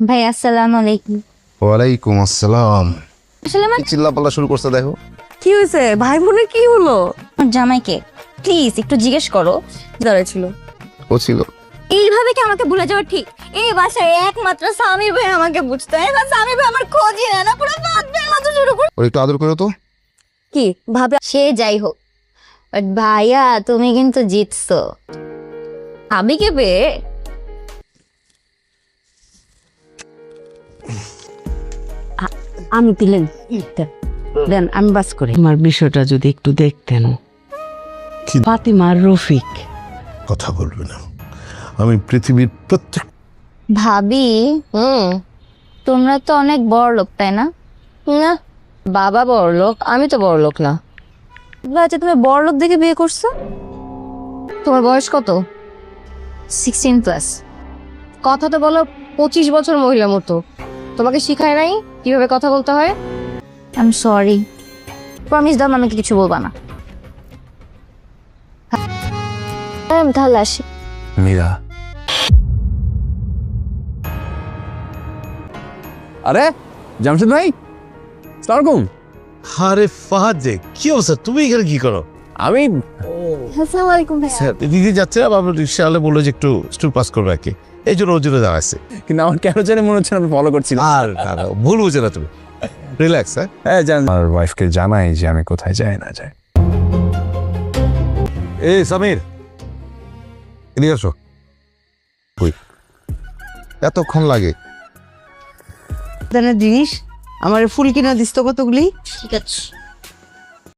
ভাই আসসালামু আলাইকুম। ওয়ালাইকুম আসসালাম। আসলে আমার চিল্লাপাল্লা শুরু করছে দেখো। কি হয়েছে? ভাই বোনের কি হলো? আমার জামাইকে। প্লিজ একটু জিজ্ঞেস করো। দাঁড়াইছিল ও ছিল। এইভাবে কি আমাকে ভুলে যাওয়া ঠিক? এই বাসায় একমাত্র স্বামী ভাই আমাকে বুঝতে। এবার স্বামী ভাই আমার খোঁজই নেয় না। পুরো বাদ ভাইয়ের মতো শুরু করে ওর একটু আদর করো তো। কি? ভাবে সে যাই হোক। বাট ভাইয়া তুমি কিন্তু জিতছো। আমি কে পেয়ে আমি দিলেন দেন। দেন আমি বাস করি। আমার বিষয়টা যদি একটু দেখতেন? ফাতিমার রফিক। কথা বলবে না। আমি পৃথিবীর প্রত্যেক ভাবি হুম তোমরা তো অনেক বড় লোক তাই না? না। বাবা বড় লোক আমি তো বড় লোক না। আচ্ছা তুমি বড় লোক দেখে বিয়ে করছ? তোমার বয়স কত? সিক্সটিন প্লাস কথা তো বলো পঁচিশ বছর মহিলা মতো। তোমাকে শিখায় নাই? কীভাবে কথা বলতে হয়? আই এম সরি প্রমিস দাও আমাকে কিছু বলবা না। হ্যাঁ আমি তাহলে আসি। মীরা। আরে জামশেদ ভাই সালামালাইকুম আরে ফাহাদ যে কি অবস্থা? তুমি এখানে কি করো? আমি আসসালামু আলাইকুম স্যার দিদি যাচ্ছে না বাবা রিক্সা বলল যে একটু স্টুল পাস করবে আর কি। এই জন্য ওর জন্য দাঁড়াচ্ছে কিন্তু আমার কেন জানি মনে হচ্ছে আপনি ফলো করছিলেন আর ভুল বুঝে না তুমি। রিল্যাক্স হ্যাঁ? হ্যাঁ জান। আমার ওয়াইফকে জানাই যে আমি কোথায় যাই না যাই। এ সামির। এদিকে আসো। এতক্ষণ লাগে। জিনিস আমার ফুল কিনা দিস তো কতগুলি? ঠিক আছে।